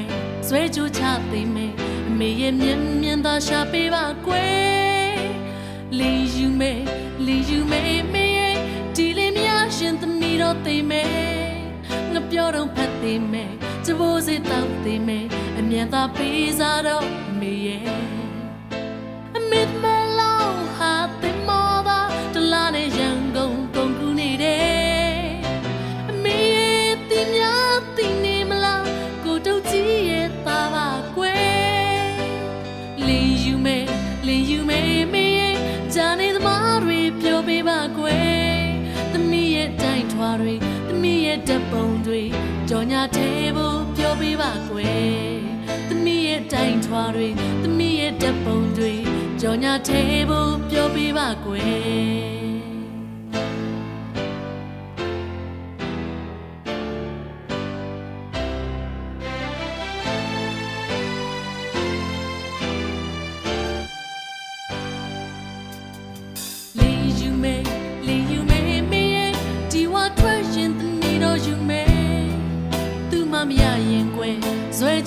ယ်ဆွဲကြိုးချသိမေအမေရဲ့မြင်မြင်သာရှာပေးပါကွယ်လင်းယူမေလင်းယူမေမင်းရဲ့ဒီလေးမရရှင်သမီးတော်သိမေငါပြောတော့ဖတ်သိမေချဖို့စေတောက်သိမေအမြန်သာပေးစားတော့အမေရဲ့ ရဲ့တိုင်ထွားတွေသမီးရဲ့ဓာတ်ပုံတွေကြော်ညာသေးဖို့ပြောပေးပါကွယ်သမီးရဲ့တိုင်ထွားတွေသမီးရဲ့ဓာတ်ပုံတွေကြော်ညာသေးဖို့ပြောပေးပါကွယ်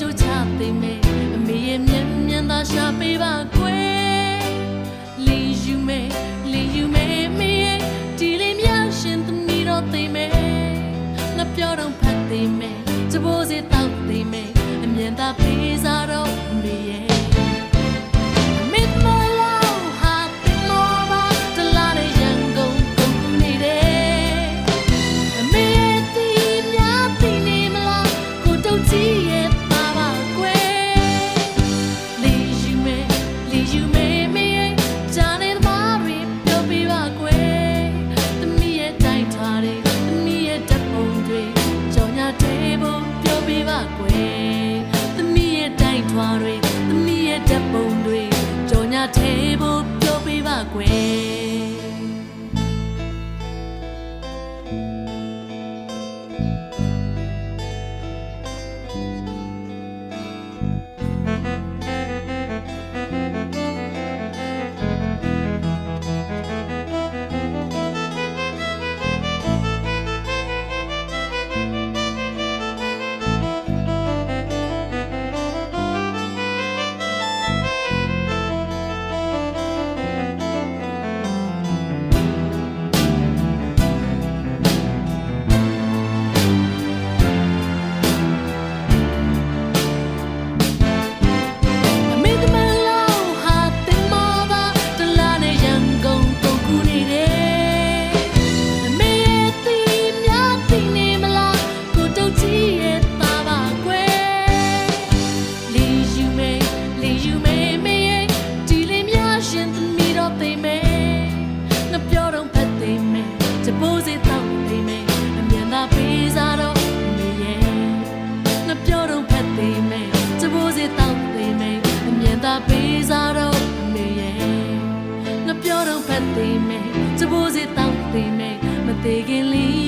ဇွဲကြိုးချသိမဲအမေရဲ့မျက်မျက်သာရှာပေးပါကွယ်လင်းယူမဲလင်းယူမဲမေရဲ့ဒီလေးမြရှင်တနေတော့သိမဲငါပြောတော့ဖတ်သိမဲချဖို့စေတောက်သိမဲအမြင်သာပေးစားတော့ တော့ဖတ်သေးမယ်တဘိုးစီတောက်သေးမယ်မသေးခင်လေး